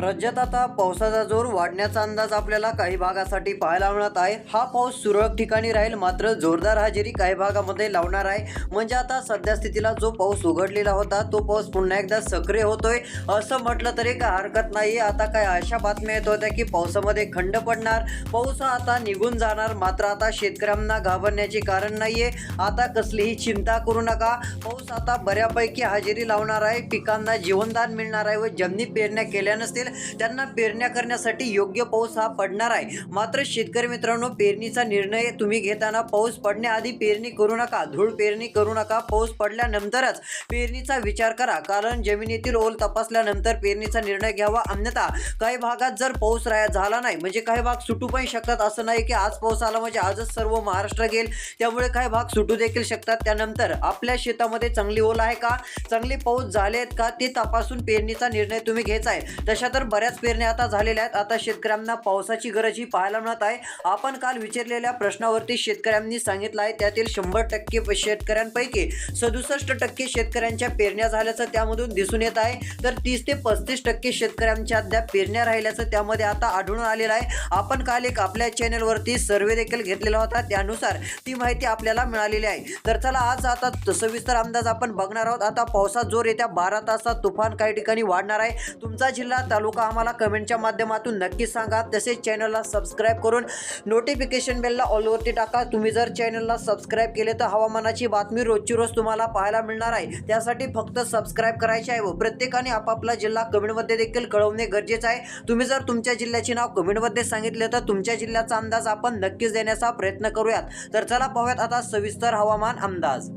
राज्यात आता पावसाचा जोर वाढण्याचा अंदाज आपल्याला काही भागासाठी पाहायला मिळत आहे. हा पाऊस तुरळक ठिकाणी राहील मात्र जोरदार हजेरी काही भागामध्ये लावणार आहे. म्हणजे आता सध्या स्थितीला जो पाऊस उघडलेला होता तो पाऊस पुन्हा एकदा सक्रिय होतोय. असं म्हटलं तरी काय हरकत नाही. आता काय अशा बातम्या येत होत्या की पावसामध्ये खंड पडणार. पाऊस आता निघून जाणार मात्र आता शेतकऱ्यांना घाबरण्याचे कारण नाहीये. आता कसलीही चिंता करू नका. पाऊस आता बऱ्यापैकी हजेरी लावणार आहे. पिकांना जीवनदान मिळणार आहे व जमिनी पेरण्या केल्या नसतील त्यांना पेरण्या करण्यासाठी योग्य पाऊस हा पडणार आहे. मात्र शेतकरी मित्रांनो पेरणीचा निर्णय तुम्ही घेताना पाऊस पडण्याआधी पेरणी करू नका. धूळ पेरणी करू नका. पाऊस पडल्यानंतरच पेरणीचा विचार करा. कारण जमिनीतील ओल तपासल्यानंतर पेरणीचा निर्णय घ्यावा. अन्यथा काही भागात जर पाऊस राया झाला नाही म्हणजे काही भाग सुटू पण शकतात. असं नाही की आज पाऊस आला म्हणजे आजच सर्व महाराष्ट्र गेल त्यामुळे काही भाग सुटू देखील शकतात. त्यानंतर आपल्या शेतामध्ये चांगली ओल आहे का? चांगले पाऊस झाले आहेत का? ते तपासून पेरणीचा निर्णय तुम्ही घ्यायचा आहे. तशा तर बऱ्याच पेरण्या आता झालेल्या आहेत. आता शेतकऱ्यांना पावसाची गरज ही पाहायला मिळत आहे. आपण काल विचारलेल्या प्रश्नावरती शेतकऱ्यांनी सांगितलं आहे. त्यातील शंभर टक्के शेतकऱ्यांपैकी सदुसष्ट टक्के शेतकऱ्यांच्या पेरण्या झाल्याचं त्यामधून दिसून येत आहे. तर तीस ते पस्तीस टक्के शेतकऱ्यांच्या अद्याप पेरण्या राहिल्याचं त्यामध्ये आता आढळून आलेलं आहे. आपण काल एक आपल्या चॅनलवरती सर्वे देखील घेतलेला होता. त्यानुसार ती माहिती आपल्याला मिळालेली आहे. तर चला आज आता सविस्तर अंदाज आपण बघणार आहोत. आता पावसात जोर येत्या बारा तासात तुफान काही ठिकाणी वाढणार आहे. तुमचा जिल्हा तालुका आम्हाला कमेंटच्या माध्यमातून नक्कीच सांगा. तसेच चॅनलला सबस्क्राईब करून नोटिफिकेशन बेलला ऑलवरती टाका. तुम्ही जर चॅनलला सबस्क्राईब केले तर हवामानाची बातमी रोजची रोज तुम्हाला पाहायला मिळणार आहे. त्यासाठी फक्त सबस्क्राईब करायचे आहे व प्रत्येकाने आपापला जिल्हा कमेंटमध्ये देखील कळवणे गरजेचं आहे. तुम्ही जर तुमच्या जिल्ह्याचे नाव कमेंटमध्ये सांगितले तर तुमच्या जिल्ह्याचा अंदाज आपण नक्कीच देण्याचा प्रयत्न करूयात. तर चला पाहूयात आता सविस्तर हवामान अंदाज.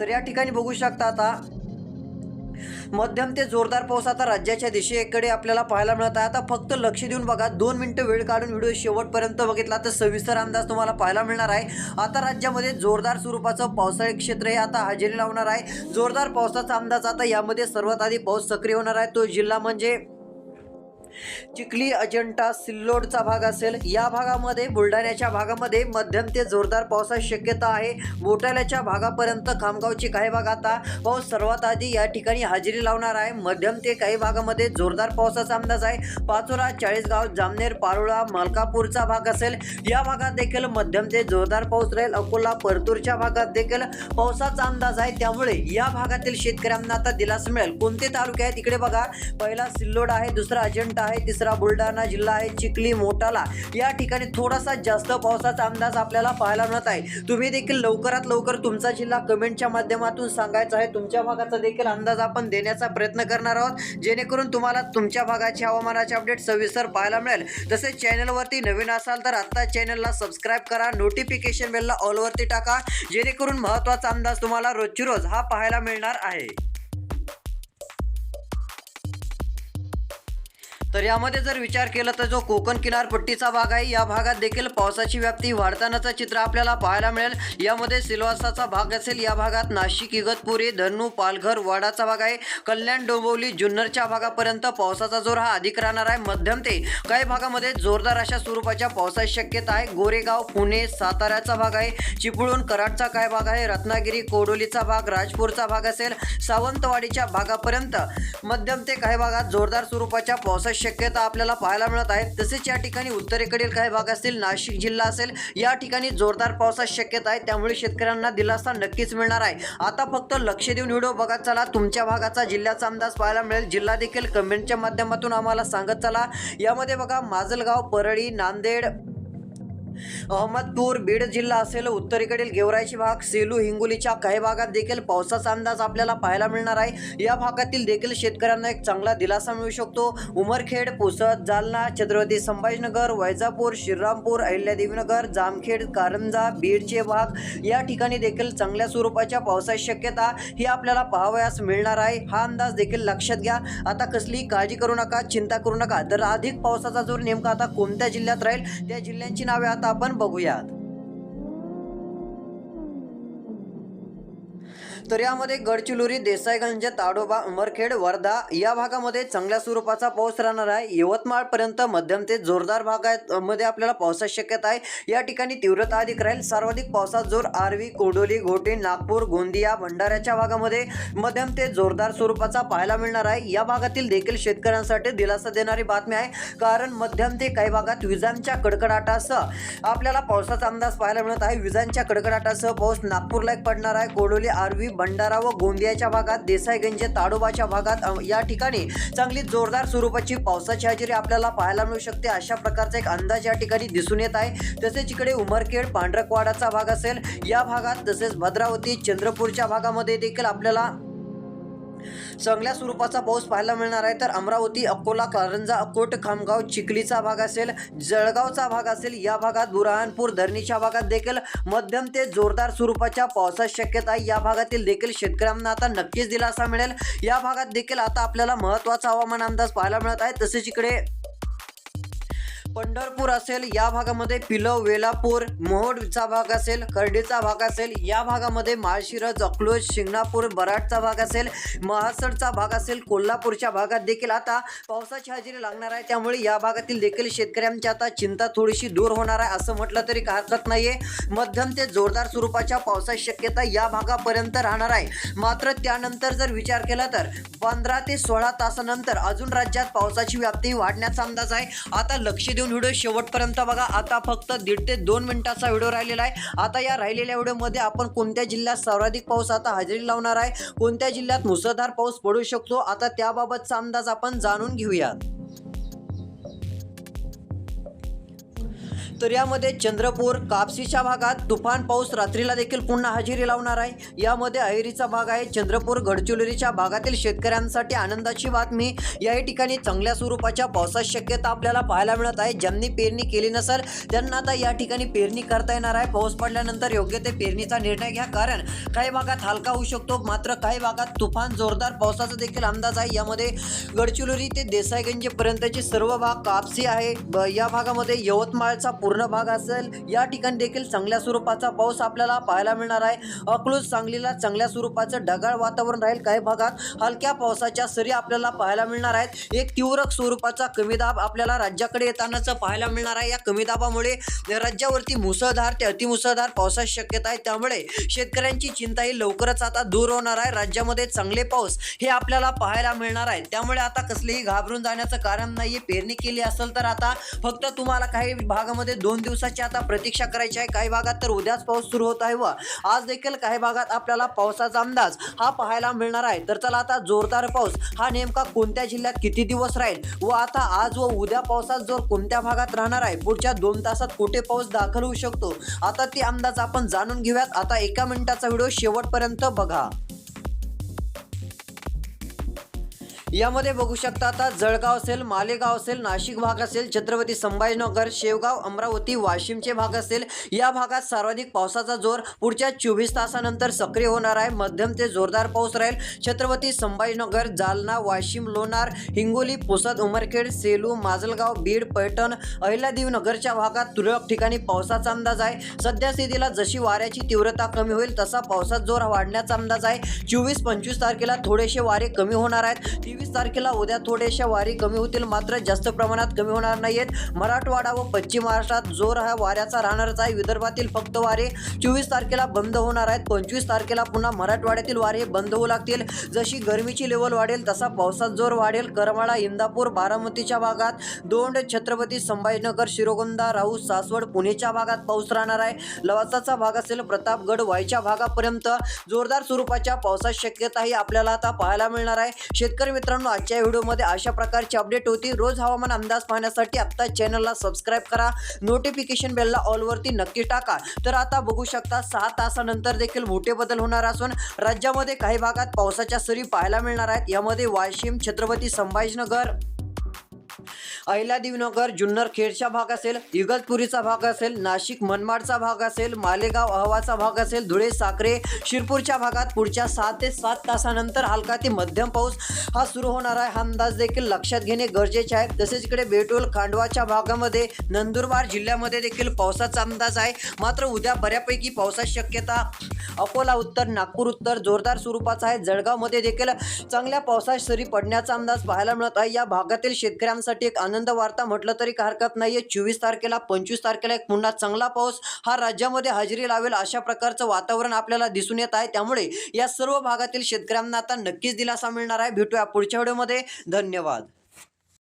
तर या ठिकाणी बघू शकता आता मध्यम ते जोरदार पाऊस आता राज्याच्या दिशेकडे आपल्याला पाहायला मिळत आहे. आता फक्त लक्ष देऊन बघा दोन मिनिटं वेळ काढून व्हिडिओ शेवटपर्यंत बघितला तर सविस्तर अंदाज तुम्हाला पाहायला मिळणार आहे. आता राज्यामध्ये जोरदार स्वरूपाचं पावसाळी क्षेत्र हे आता हजेरी लावणार आहे. जोरदार पावसाचा अंदाज आता यामध्ये सर्वात आधी पाऊस सक्रिय होणार आहे. तो जिल्हा म्हणजे चिखली अजंठा सिल्लोडचा भाग असेल. या भागामध्ये बुलढाण्याच्या भागामध्ये मध्यम ते जोरदार पावसाची शक्यता आहे. बोटाल्याच्या भागापर्यंत खामगावची काही भाग आता पाऊस सर्वात आधी या ठिकाणी हजेरी लावणार आहे. मध्यम ते काही भागामध्ये जोरदार पावसाचा अंदाज आहे. पाचोरा चाळीसगाव जामनेर पारोळा मलकापूरचा भाग असेल. या भागात देखील मध्यम ते जोरदार पाऊस राहील. अकोला परतूरच्या भागात देखील पावसाचा अंदाज आहे. त्यामुळे या भागातील शेतकऱ्यांना आता दिलासा मिळेल. कोणते तालुके आहेत? इकडे बघा. पहिला सिल्लोड आहे दुसरा अजंठा आहे तिसरा बुलढाणा जिल्हा आहे चिखली मोटाला या ठिकाणी थोडासा जास्त पावसाचा अंदाज आपल्याला पाहायला मिळत आहे. तुम्ही देखील लवकरात लवकर तुमचा जिल्हा कमेंटच्या माध्यमातून सांगायचा आहे. तुमच्या भागाचा देखील अंदाज आपण देण्याचा प्रयत्न करणार आहोत. जेणेकरून तुम्हाला तुमच्या भागाचे हवामानाचे अपडेट सविस्तर पाहायला मिळेल. तसेच चॅनलवरती नवीन असाल तर आत्ता चॅनलला सबस्क्राईब करा. नोटिफिकेशन बेलला ऑलवरती टाका. जेणेकरून महत्त्वाचा अंदाज तुम्हाला रोजची रोज हा पाहायला मिळणार आहे. तर यामध्ये जर विचार केला तर जो कोकण किनारपट्टीचा भाग आहे या भागात देखील पावसाची व्याप्ती वाढतानाचं चित्र आपल्याला पाहायला मिळेल. यामध्ये सिल्वासाचा भाग असेल या भागात नाशिक इगतपुरी धनू पालघर वाडाचा भाग आहे. कल्याण डोंबिवली जुन्नरच्या भागापर्यंत पावसाचा जोर हा अधिक राहणार आहे. मध्यम ते काही भागामध्ये जोरदार अशा स्वरूपाच्या पावसाची शक्यता आहे. गोरेगाव पुणे साताऱ्याचा भाग आहे. चिपळूण कराडचा काय भाग आहे? रत्नागिरी कोडोलीचा भाग राजपूरचा भाग असेल. सावंतवाडीच्या भागापर्यंत मध्यम ते काही भागात जोरदार स्वरूपाच्या पावसाची शक्यता आपल्याला पाहायला मिळत आहे तसेच या ठिकाणी उत्तरेकडील काही भाग असतील नाशिक जिल्हा असेल या ठिकाणी जोरदार पावसाची शक्यता आहे. त्यामुळे शेतकऱ्यांना दिलासा नक्कीच मिळणार आहे. आता फक्त लक्ष देऊन व्हिडिओ बघत चला. तुमच्या भागाचा जिल्ह्याचा अंदाज पाहायला मिळेल. जिल्हा देखील कमेंटच्या माध्यमातून आम्हाला सांगत चला. यामध्ये बघा माजलगाव परळी नांदेड अहमदपूर बीड जिल्हा असेल उत्तरेकडील गेवराईची भाग सेलू हिंगोलीच्या काही भागात देखील पावसाचा अंदाज आपल्याला पाहायला मिळणार आहे. या भागातील देखील शेतकऱ्यांना एक चांगला दिलासा मिळू शकतो. उमरखेड पुसद जालना छत्रपती संभाजीनगर वैजापूर श्रीरामपूर अहिल्यादेवीनगर जामखेड कारंजा बीडचे भाग या ठिकाणी देखील चांगल्या स्वरूपाच्या पावसाची शक्यता ही आपल्याला पाहावयास मिळणार आहे. हा अंदाज देखील लक्षात घ्या. आता कसली काळजी करू नका चिंता करू नका. तर अधिक पावसाचा जोर नेमका आता कोणत्या जिल्ह्यात राहील? त्या जिल्ह्यांची नावे आता आपण बघूयात. तर यामध्ये गडचिरोली देसाईगंज ताडोबा उमरखेड वर्धा या भागामध्ये चांगल्या स्वरूपाचा पाऊस राहणार आहे. यवतमाळपर्यंत मध्यम ते जोरदार भागामध्ये आपल्याला पावसाची शक्यता आहे. या ठिकाणी तीव्रता अधिक राहील. सर्वाधिक पावसात जोर आर्वी कोडोली घोटी नागपूर गोंदिया भंडाऱ्याच्या भागामध्ये मध्यम ते जोरदार स्वरूपाचा पाहायला मिळणार आहे. या भागातील देखील शेतकऱ्यांसाठी दिलासा देणारी बातमी आहे. कारण मध्यम ते काही भागात विजांच्या कडकडाटासह आपल्याला पावसाचा अंदाज पाहायला मिळत आहे. विजांच्या कडकडाटासह पाऊस नागपूरला एक पडणार आहे. कोडोली आर्वी भंडारा व गोंदियाच्या भागात देसाईगंज ताडोबाच्या भागात या ठिकाणी चांगली जोरदार स्वरूपाची पावसाची हजेरी आपल्याला पाहायला मिळू शकते. अशा प्रकारचा एक अंदाज या ठिकाणी दिसून येत आहे. तसेच इकडे उमरखेड पांढरकवाडाचा भाग असेल. या भागात तसेच भद्रावती चंद्रपूरच्या भागामध्ये देखील आपल्याला चांगल्या स्वरूपाचा पाऊस पाहायला मिळणार आहे. तर अमरावती अकोला कारंजा अकोट खामगाव चिखलीचा भाग असेल जळगावचा भाग असेल या भागात बुरहानपूर धरणीच्या भागात देखील मध्यम ते जोरदार स्वरूपाच्या पावसाची शक्यता आहे. या भागातील देखील शेतकऱ्यांना आता नक्कीच दिलासा मिळेल. या भागात देखील आता आपल्याला महत्त्वाचा हवामान अंदाज पाहायला मिळत आहे. तसेच इकडे पंढरपूर असेल या भागामध्ये पिलव वेलापूर मोहोडचा भाग असेल कर्डीचा भाग असेल या भागामध्ये माळशिरस अकलोज शिंगणापूर बराडचा भाग असेल महासडचा भाग असेल कोल्हापूरच्या भागात देखील आता पावसाची हजेरी लागणार आहे. त्यामुळे या भागातील देखील शेतकऱ्यांची आता चिंता थोडीशी दूर होणार आहे असं म्हटलं तरी काय हरकत नाहीये. मध्यम ते जोरदार स्वरूपाच्या पावसाची शक्यता या भागापर्यंत राहणार आहे. मात्र त्यानंतर जर विचार केला तर पंधरा ते सोळा तासानंतर अजून राज्यात पावसाची व्याप्ती वाढण्याचा अंदाज आहे. आता लक्ष देऊन व्हिडिओ शेवटपर्यंत बघा. आता फक्त दीड ते दोन मिनिटाचा व्हिडिओ राहिलेला आहे. आता या राहिलेल्या व्हिडिओमध्ये आपण कोणत्या जिल्ह्यात सर्वाधिक पाऊस आता हजेरी लावणार आहे? कोणत्या जिल्ह्यात मुसळधार पाऊस पडू शकतो? आता त्याबाबतचा अंदाज आपण जाणून घेऊयात. तर यामध्ये चंद्रपूर कापसीच्या भागात तुफान पाऊस रात्रीला देखील पुन्हा हजेरी लावणार आहे. यामध्ये अहेरीचा भाग आहे. चंद्रपूर गडचिरोलीच्या भागातील शेतकऱ्यांसाठी आनंदाची बातमी. याही ठिकाणी चांगल्या स्वरूपाच्या पावसाची शक्यता आपल्याला पाहायला मिळत आहे. ज्यांनी पेरणी केली नसेल त्यांना आता या ठिकाणी पेरणी करता येणार आहे. पाऊस पडल्यानंतर योग्य ते पेरणीचा निर्णय घ्या. कारण काही भागात हलका होऊ शकतो. मात्र काही भागात तुफान जोरदार पावसाचा देखील अंदाज आहे. यामध्ये गडचिरोली ते देसाईगंजपर्यंतचे सर्व भाग कापसी आहे. या भागामध्ये यवतमाळचा पूर्ण पूर्ण भाग असेल. या ठिकाणी देखील चांगल्या स्वरूपाचा पाऊस आपल्याला पाहायला मिळणार आहे. अकलूज सांगलीला चांगल्या स्वरूपाचं ढगाळ वातावरण राहील. काही भागात हलक्या पावसाच्या सरी आपल्याला पाहायला मिळणार आहेत. एक तीव्र स्वरूपाचा कमी दाब आपल्याला राज्याकडे येतानाच पाहायला मिळणार आहे. या कमी दाबामुळे राज्यावरती मुसळधार ते अतिमुसळधार पावसाची शक्यता आहे. त्यामुळे शेतकऱ्यांची चिंता ही लवकरच आता दूर होणार आहे. राज्यामध्ये चांगले पाऊस हे आपल्याला पाहायला मिळणार आहे. त्यामुळे आता कसलेही घाबरून जाण्याचं कारण नाही पेरणी केली असेल तर आता फक्त तुम्हाला काही भागामध्ये म्हणजे दोन दिवसाची आता प्रतीक्षा करायची आहे. काही भागात तर उद्याच पाऊस सुरू होत आहे व आज देखील काही भागात आपल्याला पावसाचा अंदाज हा पाहायला मिळणार आहे. तर चला आता जोरदार पाऊस हा नेमका कोणत्या जिल्ह्यात किती दिवस राहील व आता आज व उद्या पावसात जोर कोणत्या भागात राहणार आहे? पुढच्या दोन तासात कुठे पाऊस दाखल होऊ शकतो? आता ते अंदाज आपण जाणून घेऊयात. आता एका मिनिटाचा व्हिडिओ शेवटपर्यंत बघा. यामध्ये बघू शकता आता जळगाव असेल मालेगाव असेल नाशिक भाग असेल छत्रपती संभाजीनगर शेवगाव अमरावती वाशिमचे भाग असेल. या भागात सर्वाधिक पावसाचा जोर पुढच्या चोवीस तासानंतर सक्रिय होणार आहे. मध्यम ते जोरदार पाऊस राहील. छत्रपती संभाजीनगर जालना वाशिम लोणार हिंगोली पुसद उमरखेड सेलू माजलगाव बीड पैठण अहिल्यादेवीनगरच्या भागात तुरळक ठिकाणी पावसाचा अंदाज आहे. सध्या स्थितीला जशी वाऱ्याची तीव्रता कमी होईल तसा पावसाचा जोर वाढण्याचा अंदाज आहे. चोवीस पंचवीस तारखेला थोडेसे वारे कमी होणार आहेत. तेवीस तारखेला उद्या थोडेशा वारी कमी होतील. मात्र जास्त प्रमाणात कमी होणार नाहीत मराठवाडा व पश्चिम महाराष्ट्रात जोर हा वाऱ्याचा राहणारच आहे. विदर्भातील फक्त वारे चोवीस तारखेला बंद होणार आहेत. पंचवीस तारखेला पुन्हा मराठवाड्यातील वारे बंद होऊ लागतील. जशी गरमीची लेवल वाढेल तसा पावसात जोर वाढेल. करमाळा इंदापूर बारामतीच्या भागात दोंड छत्रपती संभाजीनगर शिरोगोंदा राऊत सासवड पुणेच्या भागात पाऊस राहणार आहे. लवासाचा भाग असेल प्रतापगड वायच्या भागापर्यंत जोरदार स्वरूपाच्या पावसाची शक्यताही आपल्याला आता पाहायला मिळणार आहे. शेतकरी मित्र मित्रांनो आजच्या व्हिडिओमध्ये अशा प्रकारची अपडेट होती. रोज हवामान अंदाज पाहण्यासाठी आत्ता चॅनलला सबस्क्राईब करा. नोटिफिकेशन बेलला ऑलवरती नक्की टाका. तर आता बघू शकता सहा तासानंतर देखील मोठे बदल होणार असून राज्यामध्ये काही भागात पावसाच्या सरी पाहायला मिळणार आहेत. यामध्ये वाशिम छत्रपती संभाजीनगर अहिल्यादेवीनगर जुन्नर खेडचा भाग असेल इगतपुरीचा भाग असेल नाशिक मनमाडचा भाग असेल मालेगाव अहवाचा भाग असेल धुळे साखरे शिरपूरच्या भागात पुढच्या सहा ते सात तासानंतर हलका ते मध्यम पाऊस हा सुरू होणार आहे. हा अंदाज देखील लक्षात घेणे गरजेचे आहे. तसेच इकडे बेटोल खांडवाच्या भागामध्ये नंदुरबार जिल्ह्यामध्ये देखील पावसाचा अंदाज आहे. मात्र उद्या बऱ्यापैकी पावसाची शक्यता अकोला उत्तर नागपूर उत्तर जोरदार स्वरूपाचा आहे. जळगावमध्ये देखील चांगल्या पावसाच्या सरी पडण्याचा अंदाज पाहायला मिळत आहे. या भागातील शेतकऱ्यांसाठी एक आनंद वार्ता म्हटलं तरी काही हरकत नाहीये. चोवीस तारखेला पंचवीस तारखेला एक पुन्हा चांगला पाऊस हा राज्यामध्ये हजेरी लावेल अशा प्रकारचं वातावरण आपल्याला दिसून येत आहे. त्यामुळे या सर्व भागातील शेतकऱ्यांना आता नक्कीच दिलासा मिळणार आहे. भेटूया पुढच्या व्हिडिओमध्ये. धन्यवाद.